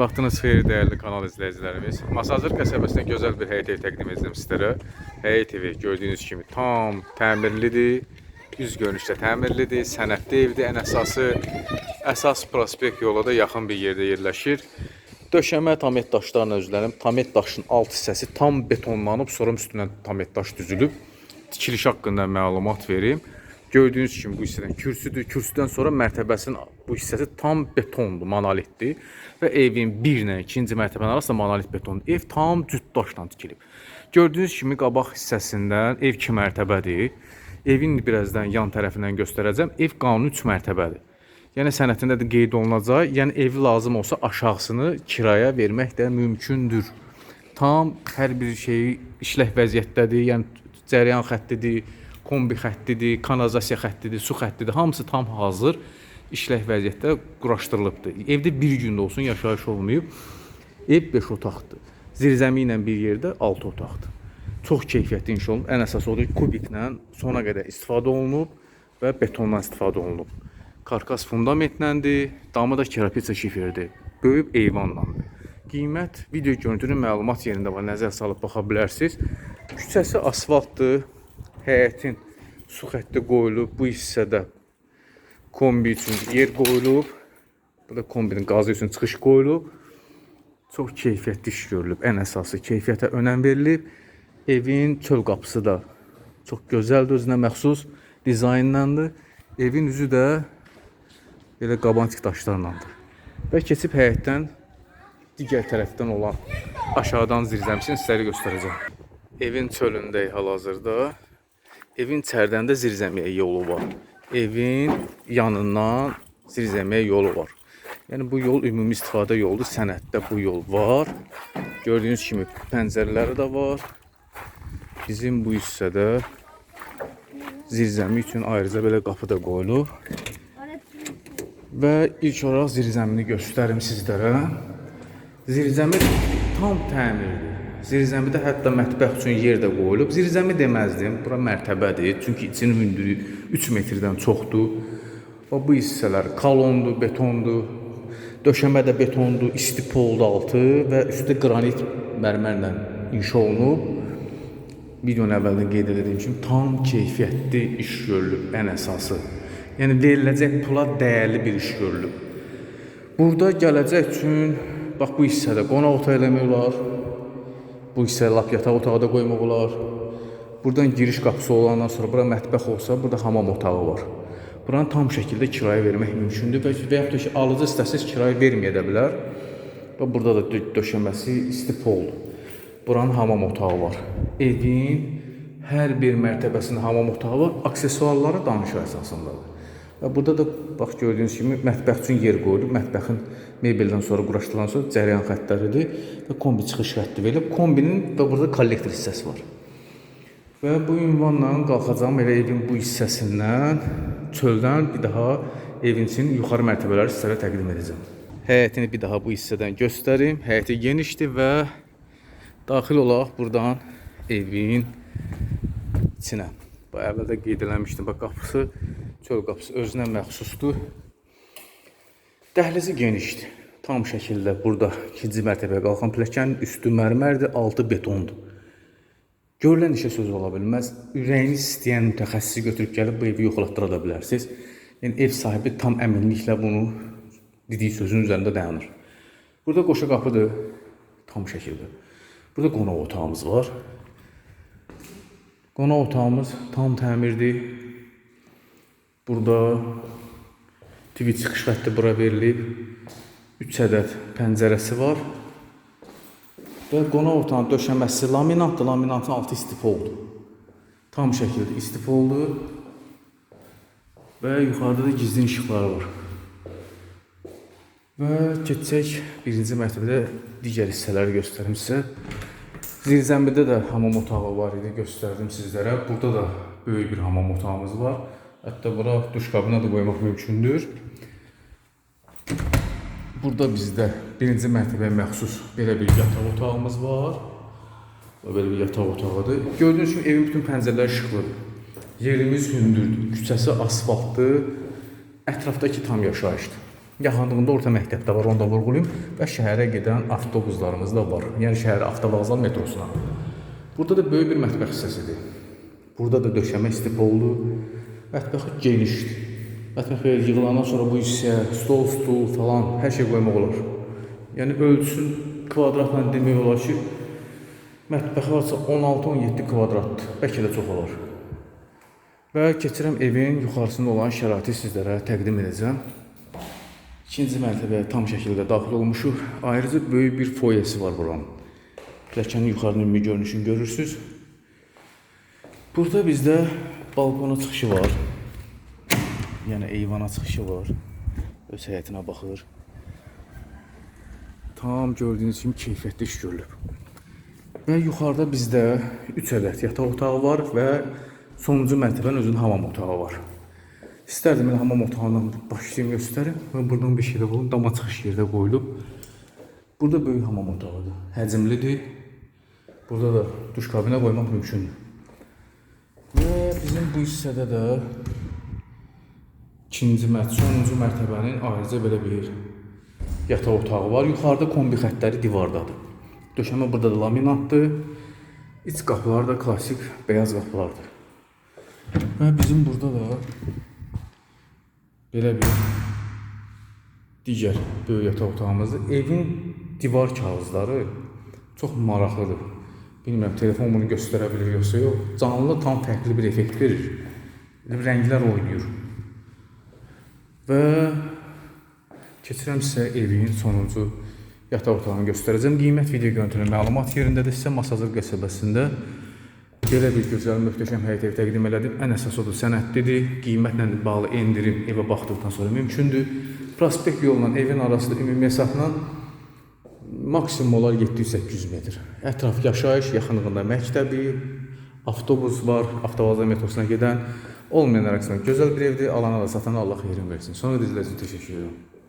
vaxtınız xeyir dəyərli kanal izləyicilərimiz. Masazır qəsəbəsində gözəl bir həyət evi təqdim edirəm sizlərə. Həyət evi gördüyünüz kimi tam təmirlidir. Üz görünüşdə təmirlidir, sənədli evdir. Ən əsası əsas prospekt yola da yaxın bir yerdə yerləşir. Döşəmə tamet daşlarla üzlənib. Tamet daşın alt hissəsi tam betonlanıb, sonra üstündən tamet daş düzülüb. Tikiliş haqqında məlumat verim. Gördüyünüz kimi bu hissədən kürsüdür. Kürsüdən sonra mərtəbəsinin bu hissəsi tam betondur, monolitdir və evin 1 ilə 2-ci mərtəbənin arasında monolit betondur. Ev tam cüt daşdan tikilib. Gördüyünüz kimi qabaq hissəsindən ev 2 mərtəbədir. Evin birazdan yan tərəfindən göstərəcəm. Ev qanuni 3 mərtəbədir. Yəni sənədində də qeyd olunacaq. Yəni evi lazım olsa aşağısını kiraya vermək də mümkündür. Tam hər bir şey işlək vəziyyətdədir. Yəni cəryan xəttidir, kombi xəttidir, kanalizasiya xəttidir, su xəttidir. Hamısı tam hazır işlək vəziyyətdə quraşdırılıbdır. Evdə bir gündə olsun yaşayış olmayıb. Ev 5 otaqdır. Zirzəmi ilə bir yerdə 6 otaqdır. Çox keyfiyyətli inşa olunub. Ən əsası odur ki, kubiklə sona qədər istifadə olunub və betondan istifadə olunub. Karkas fundamentləndir, damı da kerapitsa şiferdir. Böyük eyvanlandır. Qiymət video görüntünün məlumat yerində var. Nəzər salıb baxa bilərsiniz. Küçəsi asfaltdır. Həyətin su xətti qoyulub bu hissədə kombi üçün yer qoyulub. Burada kombinin qazı üçün çıxış qoyulub. Çox keyfiyyətli iş görülüb. Ən əsası keyfiyyətə önəm verilib. Evin çöl qapısı da çox gözəldir, özünə məxsus dizaynlandır. Evin üzü də belə qabantik daşlarlandır. Və keçib həyətdən digər tərəfdən olan aşağıdan zirzəmisini sizlərə göstərəcəm. Evin çölündəyik hal-hazırda. Evin içəridən də zirzəmiyə yolu var. Evin yanından zirzəmiyə yolu var. Yəni bu yol ümumi istifadə yoludur. Sənəddə bu yol var. Gördüyünüz kimi pəncərələri də var. Bizim bu hissədə zirzəmi üçün ayrıca belə qapı da qoyulub. Və ilk olaraq zirzəmini göstərim sizlərə. Zirzəmi tam təmirdir. Zirzəmidə hətta mətbəx üçün yer də qoyulub. Zirzəmi deməzdim, bura mərtəbədir. Çünki içinin hündürlüyü 3 metrdən çoxdur. Və bu hissələr kalondur, betondur. Döşəmə də betondur, isti poldu altı və üstü qranit mərmərlə inşa olunub. Videonun əvvəldən qeyd etdiyim kimi tam keyfiyyətli iş görülüb ən əsası. Yəni veriləcək pula dəyərli bir iş görülüb. Burada gələcək üçün bax bu hissədə qonaq otağı eləmək olar. Bu hissə lap yataq otağı da qoymaq olar. Buradan giriş qapısı olandan sonra bura mətbəx olsa, burada hamam otağı var. Buranı tam şəkildə kirayə vermək mümkündür və və yaxud da ki, alıcı istəsəz kirayə verməyə də bilər. Və burada da dö- döşəməsi isti poldur. Buranın hamam otağı var. Evin hər bir mərtəbəsində hamam otağı var. Aksesuarları danışıq əsasındadır. Və burada da bax gördüyünüz kimi mətbəx üçün yer qoyulub. Mətbəxin mebeldən sonra quraşdırılan sonra cəryan xəttləridir və kombi çıxış xətti verilib. Kombinin və burada kollektor hissəsi var. Və bu ünvanla qalxacağım elə evin bu hissəsindən çöldən bir daha evin için yuxarı mərtəbələri sizlərə təqdim edəcəm. Həyətini bir daha bu hissədən göstərim. Həyəti genişdir və daxil olaq buradan evin içinə. Bu əvvəldə qeyd eləmişdim. Bax qapısı, çöl qapısı özünə məxsusdur. Dəhlizi genişdir. Tam şəkildə burada ikinci mərtəbəyə qalxan pilləkənin üstü mərmərdir, altı betondur. Görülən işə söz ola bilməz. Ürəyiniz istəyən mütəxəssisi götürüb gəlib bu evi yoxlatdıra da bilərsiniz. Yəni ev sahibi tam əminliklə bunu dediyi sözün üzərində dayanır. Burada qoşa qapıdır tam şəkildə. Burada qonaq otağımız var. Qonaq otağımız tam təmirdir. Burada TV çıxış xətti bura verilib. 3 ədəd pəncərəsi var. Və qonaq otağının döşəməsi laminatdır, laminatın altı istifoldur. Tam şəkildə istifoldur. Və yuxarıda da gizlin işıqları var. Və keçək birinci mərtəbədə digər hissələri göstərim sizə. Zirzəmidə də hamam otağı var idi, göstərdim sizlərə. Burada da böyük bir hamam otağımız var. Hətta bura duş kabina da qoymaq mümkündür. Burada bizdə birinci mərtəbəyə məxsus belə bir yataq otağımız var. Belə bir yataq otağıdır. Gördüyünüz kimi evin bütün pəncərələri işıqlıdır. Yerimiz hündürdür, küçəsi asfaltdır. Ətrafdakı tam yaşayışdır. Yaxınlığında orta məktəb də var, onu da vurğulayım və şəhərə gedən avtobuslarımız da var. Yəni şəhər avtovağzal metrosuna. Burada da böyük bir mətbəx hissəsidir. Burada da döşəmə istif oldu. Mətbəx genişdir. Mətbəxə yığılandan sonra bu hissəyə stol, stul falan hər şey qoymaq olar. Yəni ölçüsün kvadratla demək olar ki, mətbəxi varsa 16-17 kvadratdır. Bəlkə də çox olar. Və keçirəm evin yuxarısında olan şəraiti sizlərə təqdim edəcəm. İkinci mərtəbəyə tam şəkildə daxil olmuşuq. Ayrıca böyük bir foyesi var buranın. Pilləkənin yuxarının ümumi görünüşünü görürsüz. Burada bizdə balkona çıxışı var. Yəni eyvana çıxışı var. Öz həyətinə baxır. Tam gördüyünüz kimi keyfiyyətli iş görülüb. Və yuxarıda bizdə 3 ədəd yataq otağı var və sonuncu mərtəbənin özünün hamam otağı var. İstərdim elə hamam otağından başlayım göstərim və buradan bir şey də bulun. Dama çıxış yerdə qoyulub. Burada böyük hamam otağıdır. Həcmlidir. Burada da duş kabinə qoymaq mümkündür. Və bizim bu hissədə də ikinci mərtəbə, sonuncu mərtəbənin ayrıca belə bir yataq otağı var. Yuxarıda kombi xəttləri divardadır. Döşəmə burada da laminatdır. İç qapılar da klassik beyaz qapılardır. Və bizim burada da belə bir digər böyük yataq otağımızdır. Evin divar kağızları çox maraqlıdır. Bilmirəm telefon bunu göstərə bilir yoxsa yox. Canlı tam fərqli bir effekt verir. Rənglər oynayır. Və keçirəm sizə evin sonuncu yataq otağını göstərəcəm. Qiymət video görüntülü məlumat yerindədirsə, Masazır qəsəbəsində belə bir gözəl, möhtəşəm həyət ev təqdim elədim. Ən əsas odur sənədlidir. Qiymətlə bağlı endirim evə baxdıqdan sonra mümkündür. Prospekt yolla evin arasında ümumi hesabla maksimum olar 700-800 metr. Ətraf yaşayış, yaxınlığında məktəbi, avtobus var, avtovazar metrosuna gedən. Olmayan ərazidə gözəl bir evdir. Alana da satana Allah xeyrin versin. Sonra da izlədiyiniz üçün təşəkkür edirəm.